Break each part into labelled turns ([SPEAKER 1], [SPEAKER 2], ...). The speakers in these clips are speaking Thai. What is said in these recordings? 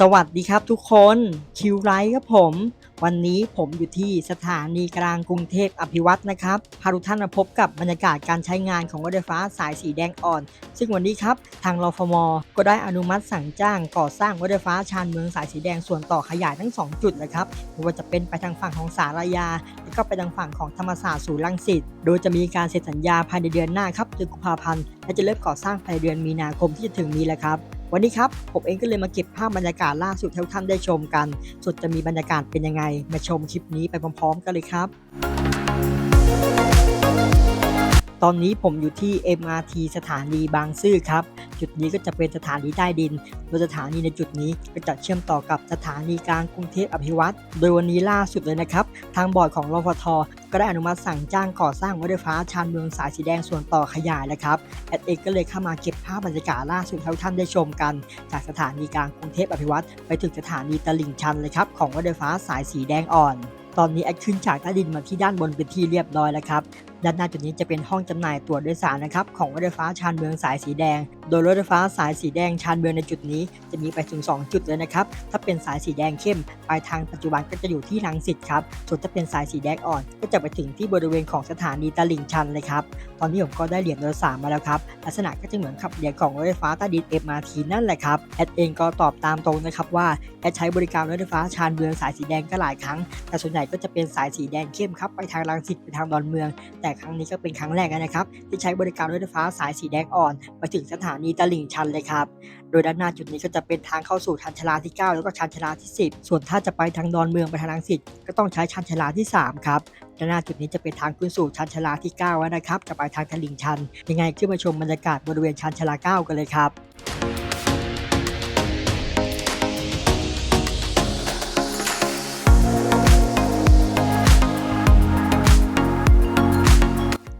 [SPEAKER 1] สวัสดีครับทุกคนคิวไรครับผม วันนี้ผมอยู่ที่สถานีกลางกรุงเทพอภิวัตนะครับพาทุกท่านมาพบกับบรรยากาศการใช้งานของรถไฟฟ้าสายสีแดงอ่อน ซึ่งวันนี้ครับทางรฟม ก็ได้อนุมัติสั่งจ้างก่อสร้างรถไฟฟ้าชานเมืองสายสีแดงส่วนต่อขยายทั้ง 2 จุดนะครับไม่ว่าจะเป็นไปทางฝั่งของสารยา และก็ไปทางฝั่งของธรรมศาสตร์ศูนย์รังสิตโดยจะมีการเซ็นสัญญาภายในเดือนหน้าครับเดือนกุมภาพันธ์และจะเริ่มก่อสร้างภายในเดือนมีนาคมที่จะถึงนี้แหละครับ วันนี้ครับ ผมเองก็เลยมาเก็บภาพบรรยากาศล่าสุดให้ท่านได้ชมกันสุดจะมีบรรยากาศเป็นยังไง มาชมคลิปนี้ไปพร้อมๆ กันเลยครับ ตอนนี้ผมอยู่ที่ MRT สถานีบางซื่อครับ จุดนี้ก็จะเป็นสถานีใต้ดิน โดยสถานีในจุดนี้ก็จะเชื่อมต่อกับสถานีกลางกรุงเทพอภิวัตร โดยวันนี้ล่าสุดเลยนะครับ ทางบอร์ดของรฟท ก็ได้อนุมัติสั่งจ้างก่อสร้างรถไฟฟ้าชานเมืองสายสีแดงส่วนต่อขยายแล้วครับแอดเองก็เลยเข้ามาเก็บภาพบรรยากาศล่าสุดให้ทุกท่านได้ชมกัน จากสถานีกลางกรุงเทพอภิวัตรไปถึงสถานีตลิ่งชันเลยครับของรถไฟฟ้าสายสีแดงอ่อน ตอนนี้แอดขึ้นจากใต้ดินมาที่ด้านบนเป็นที่เรียบร้อยแล้วครับด้านหน้าจุดนี้จะเป็นห้องจำหน่ายตั๋วโดยสารนะครับของรถไฟฟ้าชานเมืองสายสีแดง โดยรถไฟฟ้าสายสีแดงชานเมืองในจุดนี้จะมีไปถึง 2 จุดเลยนะครับ ถ้าเป็นสายสีแดงเข้มปลายทางปัจจุบันก็จะอยู่ที่รังสิตครับ ส่วนถ้าเป็นสายสีแดงอ่อน ก็จะไปถึงที่บริเวณของสถานีตลิ่งชันเลยครับ ตอนนี้ผมก็ได้เหรียญโดยสารมาแล้วครับ ลักษณะก็จะเหมือนขับเหรียญของรถไฟฟ้าใต้ดิน MRT นั่นแหละครับ แอดเองก็ตอบตามตรงนะครับว่าแอดใช้บริการรถไฟฟ้าชานเมืองสายสีแดงก็หลายครั้ง แต่ส่วนใหญ่ก็จะเป็นสายสีแดงเข้มครับไปทางรังสิตไปทางดอนเมืองแแต่ครั้งนี้ก็เป็นครั้งแรกนะครับ ที่ใช้บริการรถไฟฟ้าสายสีแดงอ่อน ไปถึงสถานีตลิ่งชันเลยครับ โดยด้านหน้าจุดนี้ก็จะเป็นทางเข้าสู่ชันชาลาที่ 9 แล้วก็ชันชาลาที่ 10 ส่วนถ้าจะไปทางดอนเมืองไปทางรังสิตก็ต้องใช้ชันชาลาที่ 3 ครับด้านหน้าจุดนี้จะเป็นทางขึ้นสู่ชันชาลาที่9แล้วนะครับ จะไปทางตลิ่งชัน ยังไงขึ้นมาชมบรรยากาศบริเวณชันชาลา 9 กันเลยครับ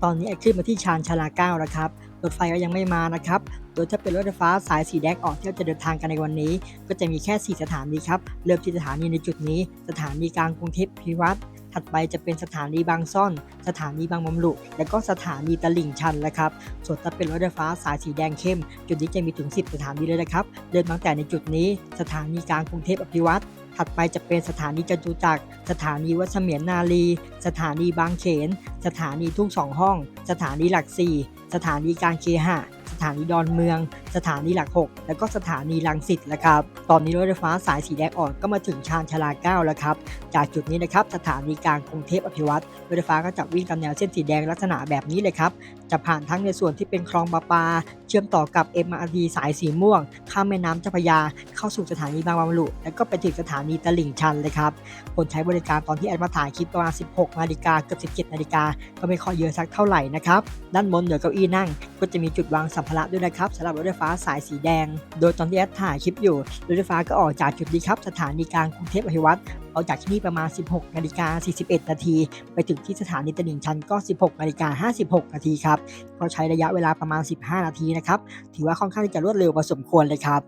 [SPEAKER 1] ตอนนี้แอดขึ้นมาที่ชานชาลา9แล้วครับ รถไฟก็ยังไม่มานะครับ โดยถ้าเป็นรถไฟฟ้าสายสีแดงออนที่เราจะเดินทางกันในวันนี้ ก็จะมีแค่ 4 สถานีครับ เริ่มที่สถานีในจุดนี้ สถานีกลางกรุงเทพพิวัตรถัดไปจะเป็นสถานีบางซ่อน สถานีบางบำรุ และก็สถานีตลิ่งชันแล้วครับ ส่วนถ้าเป็นรถไฟฟ้าสายสีแดงเข้ม จุดนี้จะมีถึง 10 สถานีเลยนะครับเริ่มตั้งแต่ในจุดนี้ สถานีกลางกรุงเทพอภิวัตร ถัดไปจะเป็นสถานีจตุจักร สถานีวัดเสมียนนาลีสถานีบางเขน สถานีทุ่งสองห้อง สถานีหลักสี่ สถานีการเคหะ ถานีดอนเมือง สถานีหลัก 6 แล้วก็สถานีลังสิตแล้วครับ ตอนนี้รถไฟฟ้าสายสีแดงอ่อนก็มาถึงชานชาลา 9 แล้วครับ จากจุดนี้นะครับสถานีกลางกรุงเทพอภิวัตรรถไฟฟ้าก็จะวิ่งตามแนวเส้นสีแดงลักษณะแบบนี้เลยครับ จะผ่านทั้งในส่วนที่เป็นคลองประปา เชื่อมต่อกับ MRT สายสีม่วง ข้ามแม่น้ำเจ้าพระยา เข้าสู่สถานีบางบำรุแล้วก็ไปถึงสถานีตลิ่งชันเลยครับ คนใช้บริการตอนที่แอดมาถ่ายคลิปประมาณ 16 นาฬิกาเกือบ 17 นาฬิกาก็ไม่ค่อยเยอะสักเท่าไหร่นะครับ ด้านบนเหนือเก้าอี้นั่ง ก็จะมีจุดวางสัมภาระด้วยนะครับสำหรับรถไฟฟ้าสายสีแดง โดยตอนที่แอดถ่ายคลิปอยู่รถไฟฟ้าก็ออกจากจุดนี้ครับสถานีกลางกรุงเทพอภิวัตรออกจากที่นี่ประมาณ 16นาฬิกา41 นาที ไปถึงที่สถานีตลิ่งชันก็ 16นาฬิกา56 นาทีครับก็ใช้ระยะเวลาประมาณ 15 นาทีนะครับถือว่าค่อนข้างที่จะรวดเร็วพอสมควรเลยครับ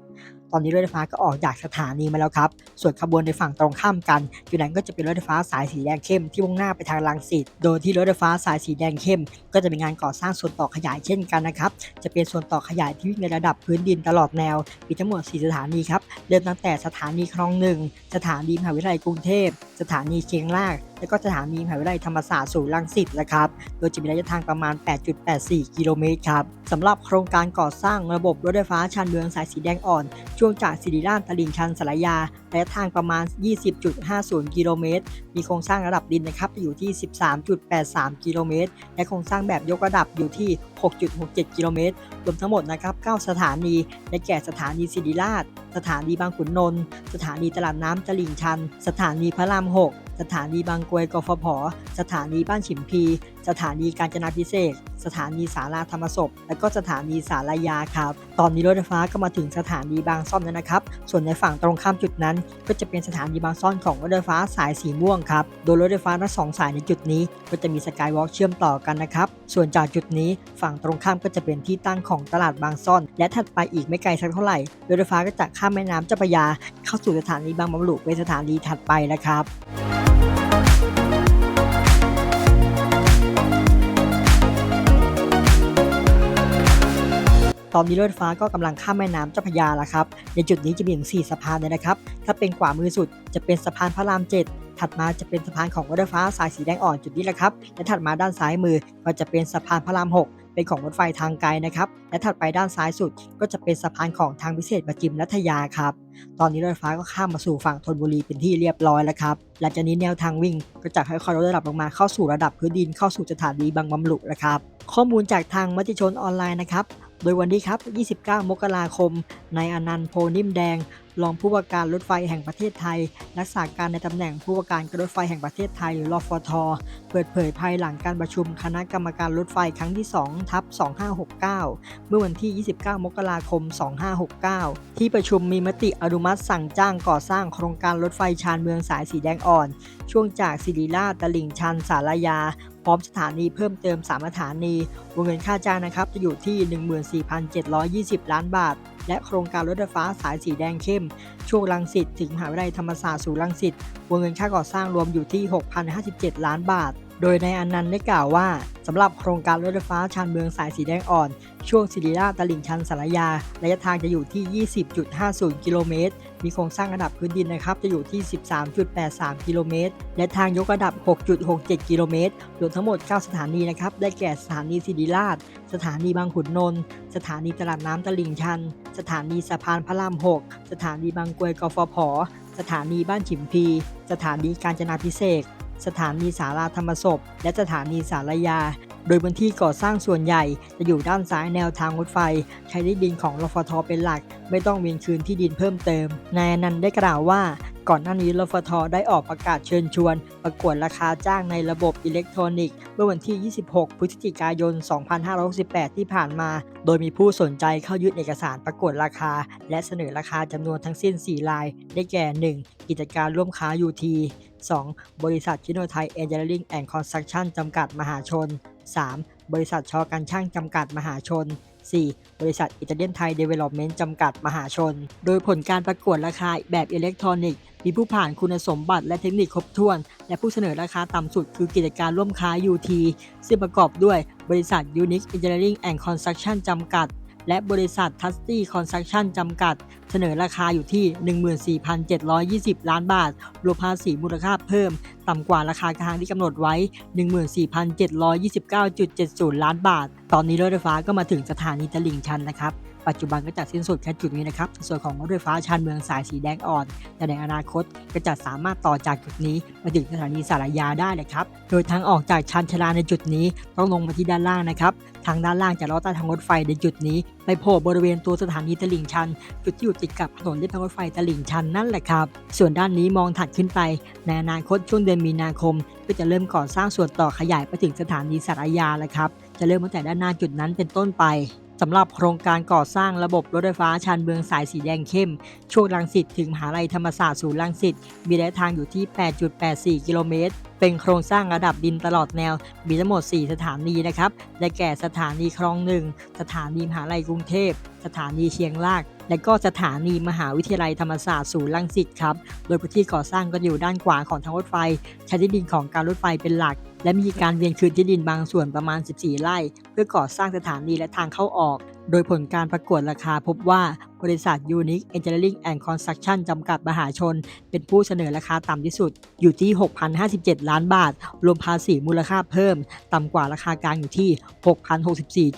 [SPEAKER 1] ตอนนี้รถไฟฟ้าก็ออกจากสถานีมาแล้วครับ ส่วนขบวนในฝั่งตรงข้ามกันอยู่นั้นก็จะเป็นรถไฟฟ้าสายสีแดงเข้มที่มุ่งหน้าไปทางรังสิต โดยที่รถไฟฟ้าสายสีแดงเข้ม ก็จะมีงานก่อสร้างส่วนต่อขยายเช่นกันนะครับ จะเป็นส่วนต่อขยายที่วิ่งในระดับพื้นดินตลอดแนว มีทั้งหมด 4 สถานีครับ เริ่มตั้งแต่สถานีคลองหนึ่ง สถานีมหาวิทยาลัยกรุงเทพ สถานีเชียงราก และก็สถานีมหาวิทยาลัยธรรมศาสตร์ศูนย์รังสิตนะครับ โดยจะมีระยะทางประมาณ 8.84 กิโลเมตรครับสำหรับโครงการก่อสร้างระบบรถไฟฟ้าชานเมืองสายสีแดงอ่อนช่วงจากศิริราชตลิ่งชันสลายาระยะทางประมาณ 20.50 กิโลเมตร มีโครงสร้างระดับดินนะครับอยู่ที่ 13.83 กิโลเมตร และโครงสร้างแบบยกระดับอยู่ที่ 6.67 กิโลเมตร รวมทั้งหมดนะครับ 9 สถานี ได้แก่สถานีศิริราช สถานีบางขุนนนท์ สถานีตลาดน้ำตลิ่งชัน สถานีพระราม 6 สถานีบางกรวยกฟผ สถานีบ้านฉิมพี สถานีกาญจนาพิเศษ สถานีสาราธรรมศพ และก็สถานีสารายาครับ ตอนนี้รถไฟฟ้าก็มาถึงสถานีบางซ่อนแล้วนะครับ ส่วนในฝั่งตรงข้ามจุดนั้น ก็จะเป็นสถานีบางซ่อนของรถไฟฟ้าสายสีม่วงครับ โดยรถไฟฟ้าทั้งสองสายในจุดนี้ ก็จะมีสกายวอล์กเชื่อมต่อกันนะครับ ส่วนจากจุดนี้ฝั่งตรงข้ามก็จะเป็นที่ตั้งของตลาดบางซ่อน และถัดไปอีกไม่ไกลสักเท่าไหร่รถไฟฟ้าก็จะข้ามแม่น้ำเจ้าพระยา เข้าสู่สถานีบางบำรุเป็นสถานีถัดไปนะครับ ตอนนี้รถไฟฟ้าก็กำลังข้ามแม่น้ำเจ้าพระยาแล้วครับ ในจุดนี้จะมีถึง 4 สะพานเลยนะครับ ถ้าเป็นขวามือสุดจะเป็นสะพานพระราม 7 ถัดมาจะเป็นสะพานของรถไฟฟ้าสายสีแดงอ่อนจุดนี้แหละครับ และถัดมาด้านซ้ายมือก็จะเป็นสะพานพระราม 6เป็นของรถไฟทางไกลนะครับ และถัดไปด้านซ้ายสุดก็จะเป็นสะพานของทางพิเศษประจิมรัทยาครับ ตอนนี้รถไฟฟ้าก็ข้ามมาสู่ฝั่งธนบุรีเป็นที่เรียบร้อยแล้วครับ หลังจากนี้แนวทางวิ่งก็จะค่อยๆลดระดับลงมาเข้าสู่ระดับพื้นดินเข้าสู่สถานีบางบำรุแล้วครับ ข้อมูลจากทางมติชนออนไลน์นะครับ โดยวันนี้ครับ 29 มกราคม นายอนันต์โพนิ่มแดง รองผู้ว่าการรถไฟแห่งประเทศไทย รักษาการในตำแหน่งผู้ว่าการการรถไฟแห่งประเทศไทยหรือรฟท เปิดเผยภายหลังการประชุมคณะกรรมการรถไฟครั้งที่ 2 ทับ 2569 เมื่อวันที่ 29 มกราคม 2569 ที่ประชุมมีมติอนุมัติสั่งจ้างก่อสร้างโครงการรถไฟชานเมืองสายสีแดงอ่อน ช่วงจากศิริราชตลิ่งชันสารยา ร้อมสถานีเพิ่มเติม 3 สถานี วงเงินค่าจ้างนะครับ จะอยู่ที่ 14,720 ล้านบาท และโครงการรถไฟฟ้าสายสีแดงเข้ม ช่วงลังสิตถึงมหาวิทยาลัยธรรมศาสตร์สู่ลังสิต วงเงินค่าก่อสร้างรวมอยู่ที่ 6,057 ล้านบาท โดยในายอนันต์ได้กล่าวว่าสำหรับโครงการรถไฟฟ้าชานเมืองสายสีแดงอ่อน ช่วงศิริราชตลิ่งชันสารยา ระยะทางจะอยู่ที่ 20.50 กิโลเมตร มีโครงสร้างระดับพื้นดินนะครับ จะอยู่ที่ 13.83 กิโลเมตร และทางยกระดับ 6.67 กิโลเมตร รวมทั้งหมด 9 สถานีนะครับ ได้แก่สถานีศิริราช สถานีบางขุนนนท์ สถานีตลาดน้ำตลิ่งชัน สถานีสะพานพระราม 6 สถานีบางกรวยกฟผ สถานีบ้านฉิมพี สถานีกาญจนาพิเศษ สถานีสาราธรรมศพ และสถานีสารยา โดยพื้นที่ก่อสร้างส่วนใหญ่จะอยู่ด้านซ้ายแนวทางรถไฟ ใช้ที่ดินของรฟทเป็นหลัก ไม่ต้องเวียนคืนที่ดินเพิ่มเติม นายอนันต์ได้กล่าวว่า ก่อนหน้านี้รฟทได้ออกประกาศเชิญชวน ประกวดราคาจ้างในระบบอิเล็กทรอนิกส์เมื่อวันที่ 26 พฤศจิกายน 2568 ที่ผ่านมา โดยมีผู้สนใจเข้ายื่นเอกสารประกวดราคา และเสนอราคาจำนวนทั้งสิ้น 4 ราย ได้แก่ 1. กิจการร่วมค้า UT 2. บริษัทชิโนไทยเอนจิเนียริงแอนด์คอนสตรักชั่นจำกัดมหาชน 3. บริษัทชอการช่างจำกัดมหาชน 4. บริษัทอิตาเลียนไทยเดเวล็อปเมนต์จำกัดมหาชน โดยผลการประกวดราคาแบบอิเล็กทรอนิกส์ มีผู้ผ่านคุณสมบัติและเทคนิคครบถ้วน และผู้เสนอราคาต่ำสุดคือกิจการร่วมค้า UT ซึ่งประกอบด้วยบริษัท Unix Engineering and Construction จำกัด และบริษัท t u s t y Construction จำกัด เสนอราคาอยู่ที่ 14,720 ล้านบาท รวมภาษีมูลค่าเพิ่ม ต่ำกว่าราคากลางที่กำหนดไว้ 14,729.70 ล้านบาท ตอนนี้รถไฟฟ้าก็มาถึงสถานีตลิ่งชันนะครับปัจจุบันก็จะสิ้นสุดแค่จุดนี้นะครับ ส่วนของรถไฟฟ้าชานเมืองสายสีแดงอ่อน แต่ในอนาคตก็จะสามารถต่อจากจุดนี้มาถึงสถานีสารยาได้เลยครับ โดยทางออกจากชานชลาในจุดนี้ต้องลงมาที่ด้านล่างนะครับ ทางด้านล่างจะลอดใต้ทางรถไฟในจุดนี้ ไปโผล่บริเวณตัวสถานีตลิ่งชัน จุดที่อยู่ติดกับถนนเลียบทางรถไฟตลิ่งชันนั่นแหละครับ ส่วนด้านนี้มองถัดขึ้นไป ในอนาคตช่วงเดือนมีนาคม ก็จะเริ่มก่อสร้างส่วนต่อขยายไปถึงสถานีสารยาแล้วครับ จะเริ่มตั้งแต่ด้านหน้าจุดนั้นเป็นต้นไปสำหรับโครงการก่อสร้างระบบรถไฟฟ้าชานเมืองสายสีแดงเข้ม ช่วงรังสิตถึงมหาลัยธรรมศาสตร์ศูนย์รังสิตมีระยะทางอยู่ที่ 8.84 กิโลเมตร เป็นโครงสร้างระดับดินตลอดแนว มีทั้งหมด 4 สถานีนะครับ ได้แก่สถานีคลองหนึ่ง สถานีมหาลัยกรุงเทพสถานีเชียงราก และก็สถานีมหาวิทยาลัยธรรมศาสตร์ศูนย์รังสิตครับ โดยพื้นที่ก่อสร้างก็อยู่ด้านขวาของทางรถไฟ ใช้ที่ดินของการรถไฟเป็นหลัก และมีการเวียนคืนที่ดินบางส่วนประมาณ 14 ไร่ เพื่อก่อสร้างสถานีและทางเข้าออก โดยผลการประกวดราคาพบว่าบริษัท Unix Engineering and Construction จำกัดมหาชน เป็นผู้เสนอราคาต่ำที่สุดอยู่ที่ 6,057 ล้านบาท รวมภาษีมูลค่าเพิ่ม ต่ำกว่าราคากลางอยู่ที่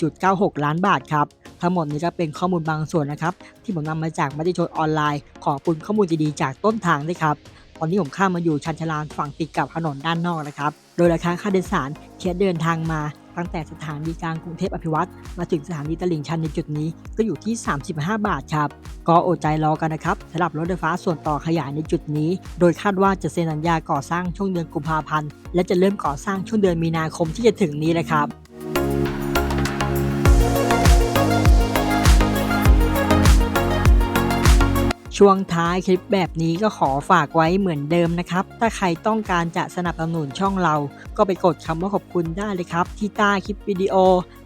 [SPEAKER 1] 6,064.96 ล้านบาทครับ ทั้งหมดนี้ก็เป็นข้อมูลบางส่วนนะครับ ที่ผมนำมาจากมติชนออนไลน์ ขอบคุณข้อมูลดีๆจากต้นทางด้วยครับตอนนี้ผมข้ามมาอยู่ชันชลานฝั่งติดกับถนนด้านนอกนะครับ โดยราคาค่าโดยสารเทียเดินทางมา ตั้งแต่สถานีกลางกรุงเทพอภิวัตรมาถึงสถานีตลิ่งชันในจุดนี้ก็อยู่ที่ 35 บาทครับ ก็อดใจรอกันนะครับสำหรับรถไฟฟ้าส่วนต่อขยายในจุดนี้ โดยคาดว่าจะเซ็นสัญญาก่อสร้างช่วงเดือนกุมภาพันธ์และจะเริ่มก่อสร้างช่วงเดือนมีนาคมที่จะถึงนี้เลยครับ ช่วงท้ายคลิปแบบนี้ก็ขอฝากไว้เหมือนเดิมนะครับ ถ้าใครต้องการจะสนับสนุนช่องเรา ก็ไปกดคำว่าขอบคุณได้เลยครับ ที่ใต้คลิปวิดีโอ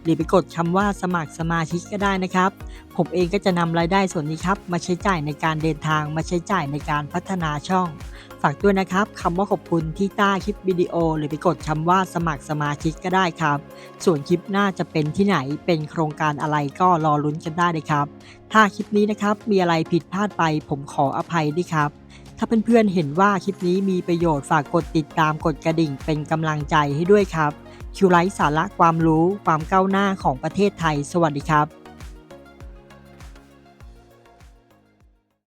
[SPEAKER 1] หรือไปกดคำว่าสมัครสมาชิกก็ได้นะครับ ผมเองก็จะนำรายได้ส่วนนี้ครับ มาใช้จ่ายในการเดินทางมาใช้จ่ายในการพัฒนาช่อง ฝากด้วยนะครับคำว่าขอบคุณที่ใต้คลิปวิดีโอ หรือไปกดคำว่าสมัครสมาชิกก็ได้ครับ ส่วนคลิปหน้าจะเป็นที่ไหนเป็นโครงการอะไรก็รอลุ้นกันได้เลยครับ ถ้าคลิปนี้นะครับมีอะไรผิดพลาดไป ผมขออภัยด้วยครับ ถ้าเพื่อนๆเห็นว่าคลิปนี้มีประโยชน์ฝากกดติดตามกดกระดิ่ง เป็นกำลังใจให้ด้วยครับคิวไลท์สาระความรู้ความก้าวหน้าของประเทศไทย สวัสดีครับ